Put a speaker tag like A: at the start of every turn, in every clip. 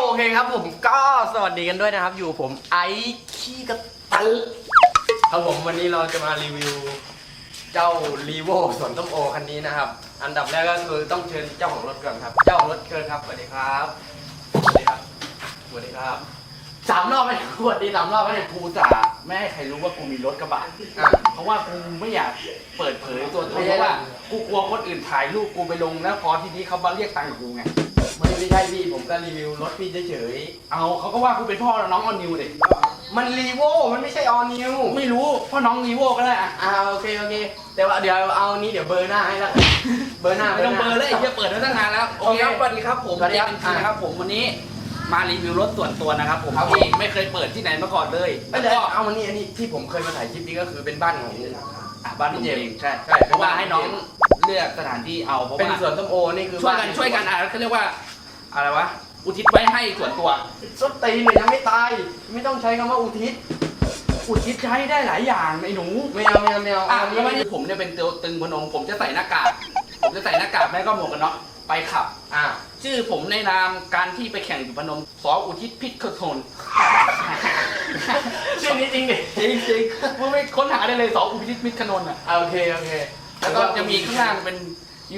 A: โอเคครับผมก็สวัสดีกันด้วยนะครับ อยู่ผมไอซ์ขี้กระตันครับผมวันนี้เราจะมารีวิว เจ้ารีโวสวนต้มโอคันนี้นะครับ อันดับแรกก็คือต้องเชิญเจ้าของรถก่อนครับ เจ้าของรถเชิญครับสวัสดีครับสวัสดีครับสวัสดีครับสามรอบไม่สวัสดีสามรอบไม่
B: กูจะไม่ให้ใครรู้ว่ากูมีรถกระบะเพราะว่ากูไม่อยากเปิดเผยตัวตนเพราะว่ากูกลัวคนอื่นถ่ายรูปกูไปลงแล้วพอทีนี้เขามาเรียกตังค์กูไง
A: ไม่ไม่ใช่พี่ผมก็รีวิวรถพี่เฉย
B: เอาเขาก็ว่ากูเป็นพ่อน้องออนนิวเด็ก
A: ๆมันรีโวมันไม่ใช่ออนิว
B: ไม่รู้พ่อน้องรีโวก็ได้อะ
A: อ่าโอเคโอเค แต่ว่าเดี๋ยวเอานี้เดี๋ยวเบอร์หน้าให้แล้วเบอร์หน้า
B: ไม่ต้องเบอร์เลยไอ้เหี้ยเปิดมาตั้งนานแล้วโอเคครับสวัสดีครับผม
A: สวัสดีครับ
B: เจมส์ทีนะครับผมวันนี้มารีวิวรถส่วนตัวนะครับผม
A: ครับผม
B: ที่ไม่เคยเปิดที่ไหนมาก่อนเลย
A: ไม่
B: แล้ว
A: ได้
B: ก็
A: เอามันนี่อันนี้ที่ผมเคยมาถ่ายคลิปนี้ก็คือเป็นบ้านของ
B: อะบ้านผมเองใช่
A: ใช่
B: เพราะว่าให้น้องเลือกสถานที่เอาเพราะ
A: เป็น
B: ว่า
A: สวนต้มโอนี่คือ
B: ช่วยกัน
A: บ้า
B: ช่วยกันอะเขาเรียกว่า อะไรวะ อุทิศไว้ให้ส่วนตัว
A: ส้นตีนเนี่ยยังไม่ตาย ไม่ต้องใช้คำว่าอุทิศ
B: อุทิศใช้ได้หลายอย่างไอ้หนู
A: ไม่เอาไม่เอาไม่เอา
B: อะ
A: อันนี้
B: แล้ววันนี้ผมเนี่ยเป็นตัวตึงพนม ผมจะใส่หน้ากาก ผมจะใส่หน้ากากแม่ก็หมวกกันน็อกไปขับ
A: อะ
B: ชื่อผมในนามการที่ไปแข่งอยู่พนมสออุทิศพิษขทน
A: ชื่อนี้จริงดิ
B: จริงจริงๆมึงไปค้นหาได้เลยสออุทิศพิษขนนอะ
A: อะโอเคโอเค
B: แล้วก็จะมีข้างล่างเป็น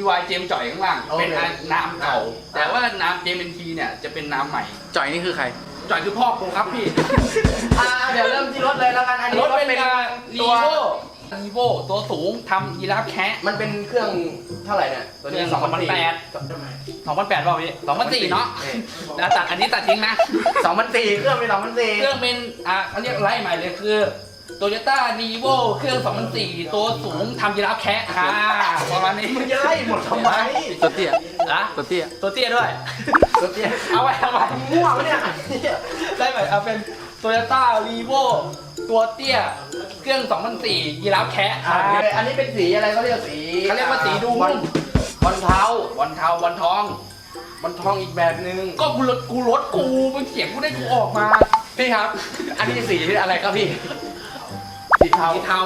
B: UI เจมส์จ่อยข้างล่าง
A: โอเค
B: เป็นนามเก่า แต่ว่านามเจมเป็นทีเนี่ยจะเป็นนามใหม่
A: จ่อยนี่คือใคร
B: จ่อยคือพ่อผมครับพี่
A: อะเดี๋ยวเริ่มที่รถเลยแล้วกันอันนี้
B: รถเป็น
A: เป็น
B: รี
A: ตัว
B: โวรีโวตัวสูงทำยีราฟแคะ
A: มันเป็นเครื่องเท่าไหร่เนี่ยตัวนี้
B: เครื่อง2008 2008เปล่าพี่2004เนาะแล้วตัดอันนี้ตัดทิ้งนะ
A: สองพันสี่เครื่องเป็นสองพันสี่
B: เครื่องเป็นอะเขาเรียกไล่ใหม่เลยคือ โตโยต้ารีโวเครื่อง2004ตัวสูงทำยีราฟแคะค่ะประมาณนี้
A: มึงจะไล่หมดทำไม
B: ตัวเตี้ยอะ
A: ตัวเตี้ย
B: ตัวเตี้ยด้วย
A: ตัวเตี้ย
B: เอาไว้เอาไว้
A: มั่วปะเนี่ย
B: ได้ไหมเอาเป็นโตโยต้ารีโวตัวเตี้ยเครื่อง2004ยีราฟแคะ
A: อ่า
B: อ่า
A: อันนี้เป็นสีอะไรเขาเรียกสี
B: เขาเรียกว่าสีดู
A: บอลบอลเท้า
B: วันเทาวันทอง
A: บอลทองอีกแบบนึง
B: ก็กูรถกูรถกูเป็นเสียงกูได้กูออกมา
A: พี่ครับ อันนี้สีอะไรครับพี่ สีเทา
B: สีเทา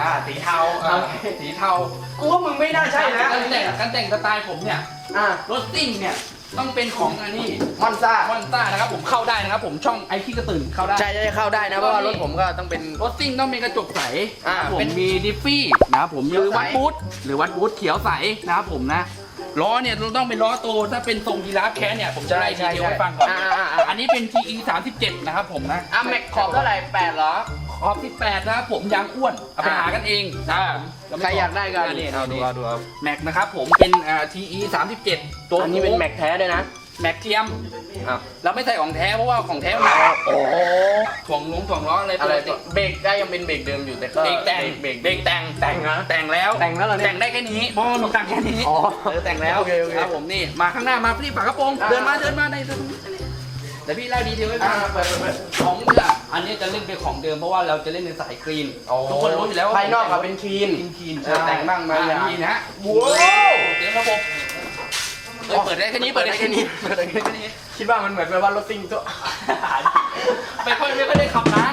B: อ่าสีเทาอ่าสีเทา
A: กูว่ามึงไม่น่าใช่นะ
B: การแต่งการแต่งสไตล์ผมเนี่ย
A: อะ
B: รถซิ่งเนี่ยต้องเป็นของอันนี้
A: มอนซ่า
B: มอนต้านะครับผมเข้าได้นะครับผมช่องไอที่กระตื่นเข้าได้
A: ใช่ใช่เข้าได้นะเพราะว่ารถผมก็ต้องเป็น
B: รถซิ่งต้องมีกระจกใส
A: อ่า
B: นะครับผม
A: เป็น
B: มีดิฟฟี่นะครับผมห
A: เขี
B: รื
A: ยว
B: อ
A: ใส
B: วัดบูทหรือวัดบูทเขียวใสนะครับผมนะล้อเนี่ยต้องเป็นล้อโตถ้าเป็นทรงยีราฟแคะเนี่ยผมจะไล่ดีเทลให้ฟังก่อน
A: อ่าอ่าอ่า
B: อันนี้เป็น TE 37นะครับผมนะ
A: อะแม็กขอบเท่าไหร่แปดเหร อ
B: ขอบ18นะครับผมยางอ้วนเอาไป
A: อ่า
B: หากันเองนะ
A: ใครอยากได้กัน
B: นี่
A: เอาดู
B: นี่
A: เอาดูเอา
B: แม็กนะครับผมเป็นอ่า TE 37ตัว
A: อันนี้เป็นแม็กแท้ด้วยนะ
B: แม็กเทียม
A: อ้าว
B: เราไม่ใส่ของแท้เพราะว่าของแท้มันหนัก
A: โอ้โห
B: ถ่วงลงถ่วงล้ออะไร
A: อะไร
B: ปกติ
A: เบรกได้ยังเป็นเบรกเดิมอยู่แต่ก็
B: เบรกแต่ง
A: เบรก
B: เบรกแต่ง
A: แต่งนะ
B: แต่งแล้ว
A: แต่งแล้วเหรอเนี่ย
B: แต่งได้แค่นี้เพราะมันมีตังค์แค่นี้
A: อ๋อ
B: เออแต่งแล้ว
A: โอเคโอเค
B: ครับผมนี่มาข้างหน้ามาที่ฝากระโปรง
A: อ่า
B: เดินมาเดินมาใน ตรงนี้เดี๋ยวพี่ไล่ดีเทลให้
A: อ่า
B: ฟัง
A: เปิดเปิดเปิด
B: ของเนี่ยอันนี้จะเล่นเป็นของเดิมเพราะว่าเราจะเล่นในสายกรีนทุกคนรู้อยู่แล้วว่า
A: ภายนอกอะเป็นคลีน
B: คลีน
A: เออแต่งบ้างบางอย่าง
B: นี่นะ
A: ว้าว
B: เดี๋ยวระบบเอ้ยเปิดได้แค่นี้เปิดได้แค่นี้
A: เปิดได้แค่นี้ คิดว่ามันเหมือนแบบว่ารถซิ่งตัว
B: ไม่ค่อยไม่ค่อยได้ขับนะ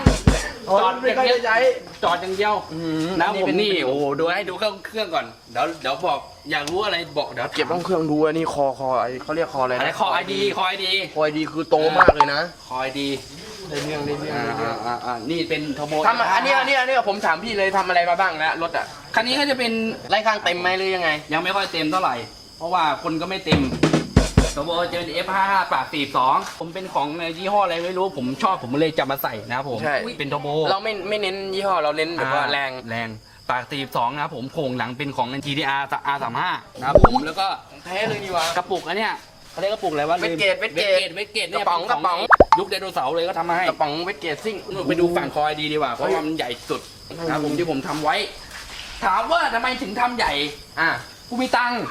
A: จอดไม่ค่อยได้ใช้
B: จอดอย่างเดียวนะผมนี่โอ้โหดูให้ดูเครื่องเครื่องก่อนเดี๋ยวเดี๋ยวบอกอยากรู้อะไรบอกเดี๋ยว
A: เก็บต้องเครื่องดูอันนี้คอคอไอเขาเรียกคออะไร
B: อะไร
A: นะ
B: คอไอดีคอไอดี
A: คอไอดีคือโตมากเลยนะ
B: คอไอดี
A: ได้เรื่องได้เรื่อง
B: อ่า
A: ได้เรื่อง
B: อ่าอ่านี่เป็นทโบ
A: ทำอันนี้อันนี้อันนี้ผมถามพี่เลยทำอะไรมาบ้างแล้วรถอะ
B: คันนี้ก็จะเป็น
A: ไล่ข้างเต็มไหมหรือยังไง
B: ยังไม่ค่อยเต็มเท่าไหร่ เพราะว่าคนก็ไม่เต็ม ทโบจะเป็น F55 ปาก42ผมเป็นของในยี่ห้ออะไรไม่รู้ผมชอบผมเลยจะมาใส่นะครับผม
A: ใช่
B: เป็นทโบ
A: เราไม่ไม่เน้นยี่ห้อเราเน้นแบบว่าแรง
B: แรงปาก42นะครับผมโครงหลังเป็นของ GTR R35 นะครับผมแล้วก็
A: แท้เลยนี่วะ
B: กระปุกอันเนี้ยเขาเรียกกระปุกอะไรวะลืม
A: เวทเกตเวทเกต
B: เวทเกตเนี่ย
A: กระป๋อง
B: เป็นข
A: กระป๋อง
B: ยุคไดโนเสาร์เลยก็ทำมาให้
A: กระป๋องเวทเกตซิ่ง
B: นู่นไปดูฝั่งคอยดีดีกว่าเพราะว่ามันใหญ่สุดนะครับผมที่ผมทำไว้ ถามว่าทำไมถึงทำใหญ่
A: อะ
B: กูมีตังค์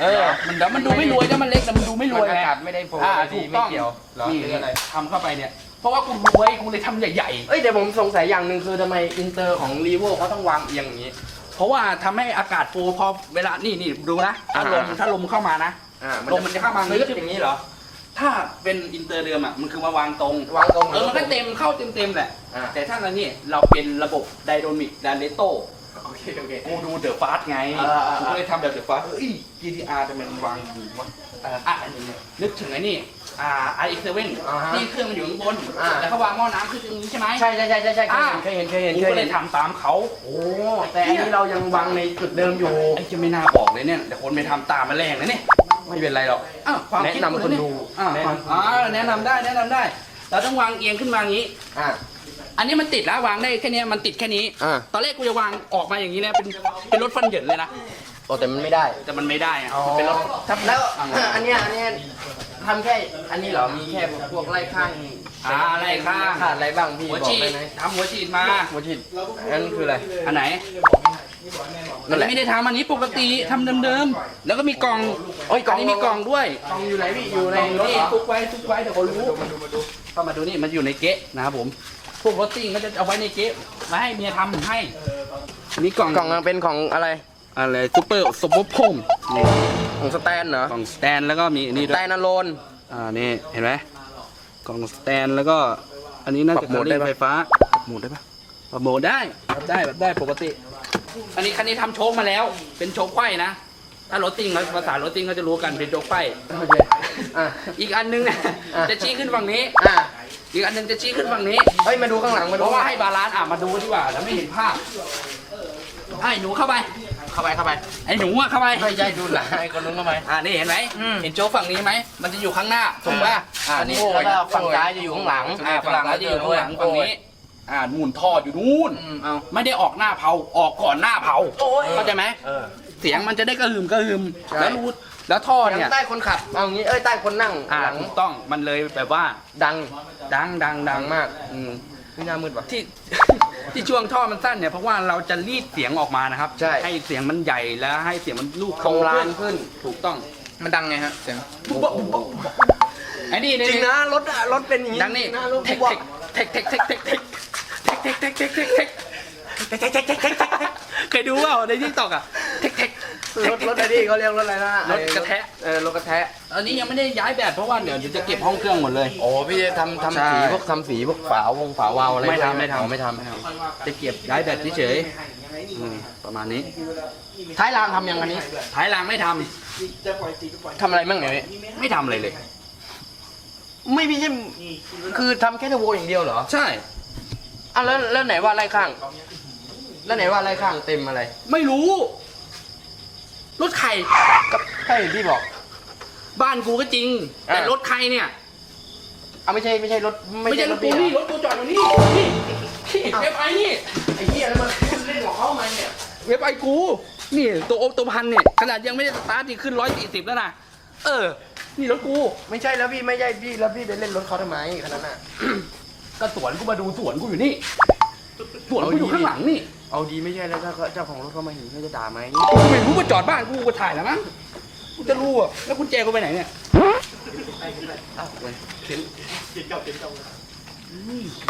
B: เออ มันเดี๋ยวมันดูไม่รวยแล้วมันเล็กแต่มันดูไม่รวย
A: มัน
B: ไง
A: อากาศไม่ได้โฟ
B: อ่า
A: ไม่
B: ถู
A: ดี
B: ก
A: ไม่
B: ต้อง
A: เกี่ยวเหรอ
B: นี่
A: หรืออะไร
B: ทำเข้าไปเนี่ย เพราะว่ากูรวยกูเลยทำใหญ่
A: เอ้ยแต่ผมสงสัยอย่างหนึ่งคือทำไมอินเตอร์ของรีโวเขาต้องวางเอียงอย่างนี้
B: ๆ เพราะว่าทำให้อากาศโฟลว์พอเวลานี่นี่ดูนะถ้าลม
A: อ่า
B: ถ้าลมเข้ามานะ
A: อ่า
B: ลมมันจะเข้ามา
A: ลึกอย่างนี้เหรอ
B: ถ้าเป็นอินเตอร์เดิมอะมันคือมาวางตรง
A: วางตรง
B: เออมันก็เต็มเข้าเต็มเต็มๆแหละ
A: อ่า
B: แต่ถ้าเราเนี่ยเราเป็นระบบไดโดมิกไดเลโต
A: โอเคโอเค
B: กูดูเดอะฟาสไง
A: อ่าอ่า
B: กูก็เลยทำแบบเดอะฟาสเอ้ย GTR จะมันวางอยู่วะเอออะอันนี้เนี่ยนึกถึงไอ้นี่ อ่าไอเซเว่น
A: อ่าฮะ
B: ที่เครื่องมันอยู่ข้างบน
A: อ่า
B: แล้วเขาวางหม้อน้ำขึ้นตรงนี้ใช่ไหม
A: ใช่ใช่ใช่ใช่ใช่
B: อ่า
A: เคยเห็นเคยเห็น
B: กู
A: เคย
B: ก็เล
A: เห็น
B: ยทำตามเขา
A: โอ้แต่อันนี้เรายังวางในจุดเดิมอยู่
B: ไอ้จะไม่น่าบอกเลยเนี่ยเดี๋ยวคนไปทำตามมาแรงนะเนี่ย
A: ไม่เป็นไรหรอก
B: อ้าวความคิด
A: แนะนำคนดู
B: อ่า
A: แนะนำ
B: อ่าแนะนำได้แนะนำได้ เราต้องวางเอียงขึ้นมาอย่างนี้
A: อ่า
B: อันนี้มันติดแล้ววางได้แค่เนี้ยมันติดแค่นี้
A: อ่า
B: ตอนแรกกูจะวางออกมาอย่างนี้นะเป็นเป็นรถฟันเหยินเลยนะ
A: โอ้แต่มันไม่ได้
B: แต่มันไม่ได้อะ
A: อ๋อ
B: เป็นรถ
A: ครับแล้ว อันเนี้ยอันเนี้ยทำแค่ อันนี้เหรอ มีแค่พวกไล่ข้าง
B: อ่าอะไรค่ะ
A: ขาดอะไรบ้างพี่
B: หัว
A: บอก
B: ฉีด
A: ได้ไหม
B: ทำหัวฉีดมา
A: หัวฉีดอันนั้นคืออะไร
B: อันไหน
A: นั่นแหละ
B: ไม่ได้ทำอันนี้ปกติทำเดิมๆแล้วก็มีกล่อง
A: โอ้ยกล่อง
B: นนี้มีกล่องด้วย
A: กล่องอยู่ไหนพี่ อยู่ใน
B: กล่อง
A: รถ
B: นี่
A: เหรอ
B: ทุกไว้ทุกไว้เดี๋ยวเขารู้เข้ามาดูนี่มันอยู่ในเก๊ะนะครับผม พวกรถซิ่งก็จะเอาไว้ในเก๊ะมาให้เมียทำให้อันนี้กล่อง
A: กล่องเป็นของอะไร
B: อะไรซูเปอร์สปอร์พมนี่
A: ของสแตนเหรอก
B: ล่องสแตนแล้วก็มีอันนี้
A: ส
B: ด้ว
A: แต
B: ย
A: นอโลน
B: อ่านี่เห็นไหมกล่องสแตนแล้วก็ อันนี้น่า
A: ปรั
B: จะ
A: บโหมดได้ปะ
B: ไฟฟ้าปรับโหมดได้ปะปรับโหมดได้ปรับได้แบบได้ปกติ อันนี้คันนี้ทำโชคมาแล้ว เป็นโชคไขว้นะ ถ้ารถติงเขาภาษารถติงเขาจะรู้กันเป็นโชคไขว้
A: โอเคอะ
B: อีกอันนึงเนี่ย
A: อะ
B: จะชี้ขึ้นฝั่งนี้
A: อะ
B: อีกอันนึงจะชี้ขึ้นฝั่งนี้
A: เฮ้ย มาดูข้างหลังมา
B: เพ
A: ดู
B: ราะว่าให้บาลานซ์อะมาดูดีกว่าแล้วไม่เห็นภาพไอ้หนูเข้าไป
A: เข้าไปเข้าไป
B: ไอ้หนูอะเข้าไป
A: ไม่ใช่ดูหลังไอ้คนนู้นเข้าไป
B: อ่านี่เห็นไหม
A: อืม
B: เห็นโจ๊กฝั่งนี้ไหมมันจะอยู่ข้างหน้าถูกป่ะอ่านี่
A: โอ้ยแล้วก็ฝั่งซ้ายจะอยู่ข้างหลัง
B: อ่าฝั่งซ้ายจะอยู่ข้างหลังฝั่งนี้ อ่าหมุนท่ออยู่นู่น
A: อืมเอา
B: ไม่ได้ออกหน้าเผาออกก่อนหน้าเผา
A: โอ้ย
B: เข้าใจไหม
A: เออ
B: เสียงมันจะได้กระหึ่มกระหึ่ม
A: ใช่
B: แล้วรู แล้วท่อ
A: เสีย
B: เนี่ย
A: งใต้คนขับ เอางี้ เอ้ย ใต้คนนั่ง
B: อ่า
A: หลัง
B: ถูกต้องมันเลยแบบว่า
A: ดัง
B: ดังดังดั
A: ดั
B: ง
A: งมาก
B: อืม
A: นี่หน้ามืดปะ
B: ที่ ที่ช่วงท่อมันสั้นเนี่ยเพราะว่าเราจะรีดเสียงออกมานะครับ
A: ใช่
B: ให้เสียงมันใหญ่แล้วให้เสียงมันลูก
A: คงลานขึ้น
B: ถูกต้อง
A: มันดังไงฮะเสียง
B: ไอ้นี่
A: จริงนะรถอะรถเป็นอย่างนี้
B: ดังนี่
A: นะรถ
B: เท
A: ทุ
B: ค
A: กบอก
B: เทคเทคเทคเทคเทคเทคเทคเทคเทคเทคเทคเทคเทคเทคเทคเทคเคยดูเปล่าในทิกตอกอะเทคเทค
A: รถรถอะไรนี่เขาเรียกรถอะไรนะ
B: รถกระแทะ
A: เออรถกระแทะ
B: อันนี้ยังไม่ได้ย้ายแบบเพราะว่าเดี๋ยวจะเก็บห้องเครื่องหมดเลย
A: โอ้พี่จะทำทำ
B: ใช่
A: สีพวกทำสีพวกฝาวงฝาวาวอะไร
B: ไม่ทำไม่ทำ
A: อ๋อไม่ทำ
B: จะเก็บย้ายแบบเฉยๆอืมประมาณนี้
A: ท้ายรางทำยังอันนี้
B: ท้ายรางไม่ทำ
A: ทำอะไรบ้างเนี่ยพี่
B: ไม่ทำอะไรเลย
A: ไม่พี่ใช่คือทำแค่เทอร์โบอย่างเดียวเหรอ
B: ใช่
A: อะแล้วแล้วไหนว่าไล่ข้าง แล้วไหนว่าไล่ข้างเต็มอะไร
B: ไม่รู้ รถใคร
A: ก็ใช่อย่างที่บอก
B: บ้านกูก็จริง
A: อ่า
B: แต่รถใครเนี่ย
A: อะไม่ใช่ไม่ใช่รถ
B: ไม่ใช่รถกู
A: พี่
B: นี่
A: เหร
B: ร
A: อ
B: ถกูจอดอยู่นี่นี่นี่เว็บไอนี่
A: ไอ้เหี้ยแล้วมันเล่นของเขาไหมเนี่ย
B: เว็บไอกู นี่ตัวโอตัวพันเนี่ยขนาดยังไม่ได้สตาร์ทดีขึ้นร้อยสี่สิบแล้วนะเออ นี่รถกู
A: ไม่ใช่แล้วพี่ไม่ใช่พี่แล้วพี่ไปเล่นรถเขาทำไมขนาดนั้นน่ะ
B: ก็สวนกูมาดูสวนกูอยู่นี่ สวนกูอยู่ข้างหลังนี่
A: เอาดีไม่ใช่แล้วถ้าเจ้าของรถเขามาเห็นเขาจะด่าไหม
B: กูไม่รู้ว่าจอดบ้านกูกูถ่ายแล้วมั้งกูจะรู้อะแล้วกุญแจกูไปไหนเนี่ย
A: อ้าวเว้ย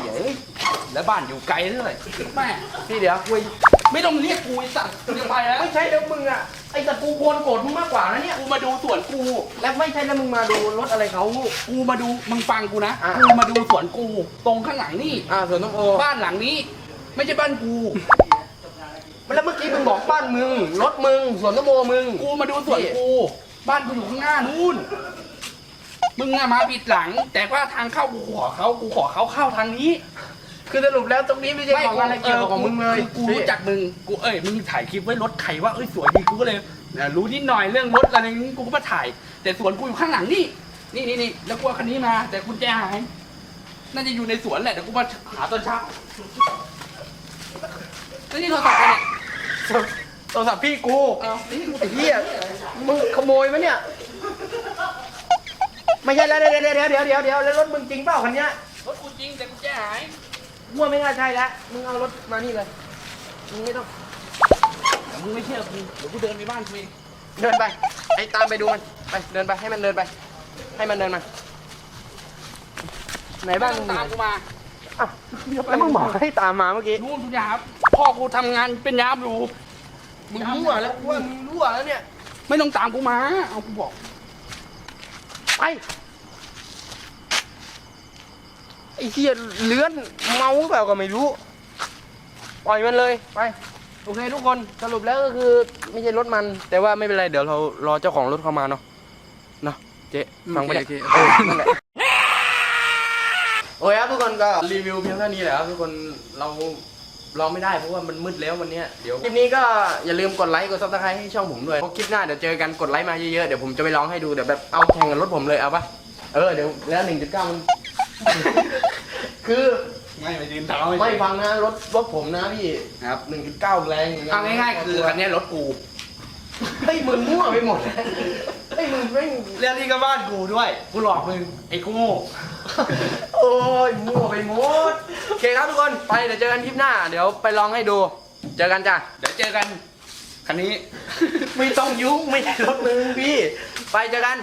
B: เดี๋ยวแล้วบ้านอยู่ไกลเท่าไหร่แม่
A: พี่เดี๋ยวคุย
B: ไม่ต้องเรียกกูไอ้สัตว์กูจะไปแล้ว
A: ไม่ใช่แล้วมึงอะไอ้ตะกูโกนโกรธมึงมากกว่านะเนี่ย
B: กูมาดูสวนกู
A: แล้วไม่ใช่แล้วมึงมาดูรถอะไรเขา
B: กูมาดูมึงฟังกูนะ
A: อะ
B: กูมาดูสวนกู ตรงข้างหลังนี่
A: อ่าสวนต้มโอ
B: บ้านหลังนี้ ไม่ใช่บ้านกู
A: แล้วเมื่อกี้มึงบอกบ้านมึง รถมึง สวนต้มโอมึง
B: กูมาดูสวนกู บ้านกูอยู่ข้างหน้านู่น มึงอะมาผิดหลัง แต่ว่าทางเข้ากูขอเขากูขอเขาเข้าทางนี้
A: คือสรุปแล้วตรงนี้ไม่ใช่ของอะไรเกี่ยวกับของมึงเลย
B: กูรู้จักมึงกูเอ้ยมึงถ่ายคลิปไว้รถใครว่าเอ้ยสวยดีกูก็เลยเอ่อรู้นิดหน่อยเรื่องรถอะไรนี้กูก็มาถ่าย แต่สวนกูอยู่ข้างหลังนี่นี่นี่นี่แล้วกูเอาคันนี้มา แต่กุญแจหายน่าจะอยู่ในสวนแหละเดี๋ยวกูมาหาตอนเช้า แล้วนี่โทรศัพท์ใครเนี่ย
A: โทรศัพท์พี่กู
B: เอานี่กู
A: ไอ้เหี้ยมึงขโมยมั้ยเนี่ย ไม่ใช่แล้วเดี๋ยวเดี๋ยวเดี๋ยวเดี๋ยวเดี๋ยวเดี๋ยวแล้วรถมึงจริงเปล่าคันเนี้ย
B: รถกูจริงแต่กุญแจหาย
A: มั่วไม่น่าใช่แล้วมึงเอารถมานี่เลย มึงไม่ต้อง
B: แต่มึงไม่เชื่อกูเดี๋ยวกูเดินไปบ้านกูเอง
A: เดินไป ไอ้ตามไปดูมัน ไป เดินไป ให้มันเดินไป ให้มันเดินมา ไหนบ้านมึงอยู่
B: ตามกูมา
A: อ้าวแล้วมึงบอกให้ตามมาเมื่อกี้
B: นู่นทุกอย่างครับ พ่อกูทำงานเป็นยามอยู่
A: มึงรั่วแล้วกูว่ามึงรั่วแล้วเนี่ย
B: ไม่ต้องตามกูมา เอากูบอก
A: ไป ไอ้เหี้ยเลื้อนเมาหรือเปล่าก็ไม่รู้ ปล่อยมันเลย ไป โอเคทุกคน สรุปแล้วก็คือไม่ใช่รถมัน แต่ว่าไม่เป็นไร เดี๋ยวเรารอเจ้าของรถเข้ามาเนาะ เนาะ เจ๊ฟังไป
B: โอ
A: ได้
B: เค
A: เออนั่นแหละ โอ้ยครับทุกคนก็รีวิวเพียงเท่านี้แหละครับทุกคนเราเราไม่ได้เพราะว่ามันมืดแล้ววันเนี้ยเดี๋ยวคลิปนี้ก็อย่าลืมกดไลค์กดซับสไครต์ให้ช่องผมด้วยเพราะคลิปหน้าเดี๋ยวเจอกันกดไลค์มาเยอะๆเดี๋ยวผมจะไปร้องให้ดูเดี๋ยวแบบเอาแข่งกับรถผมเลยเอาปะเออเดี๋ยวแล้วหนึ่งจุดเก้ามัน คือ
B: ไม่ไปยืนเท้า
A: ไม่ฟังนะรถรถผมนะพี่
B: ครับ
A: หนึ่งจุดเก้าแรง
B: เอาง่ายๆคือคันเนี้ยรถกู
A: เฮ้ยมึงมั่วไปหมดแล้วเฮ้ยมึงไม่ง
B: เรื่องนี้ก็บ้านกูด้วยกูหลอกมึงไอ้กูโง่
A: โอ้ยมั่วไปหมดโอเคครับทุกคนไปเดี๋ยวเจอกันคลิปหน้า เดี๋ยวไปลองให้ดู เจอกันจ้ะ
B: เดี๋ยวเจอกันคันนี้
A: ไม่ต้องยุ่งไม่ใช่รถมึงพี่ ไปเจอกัน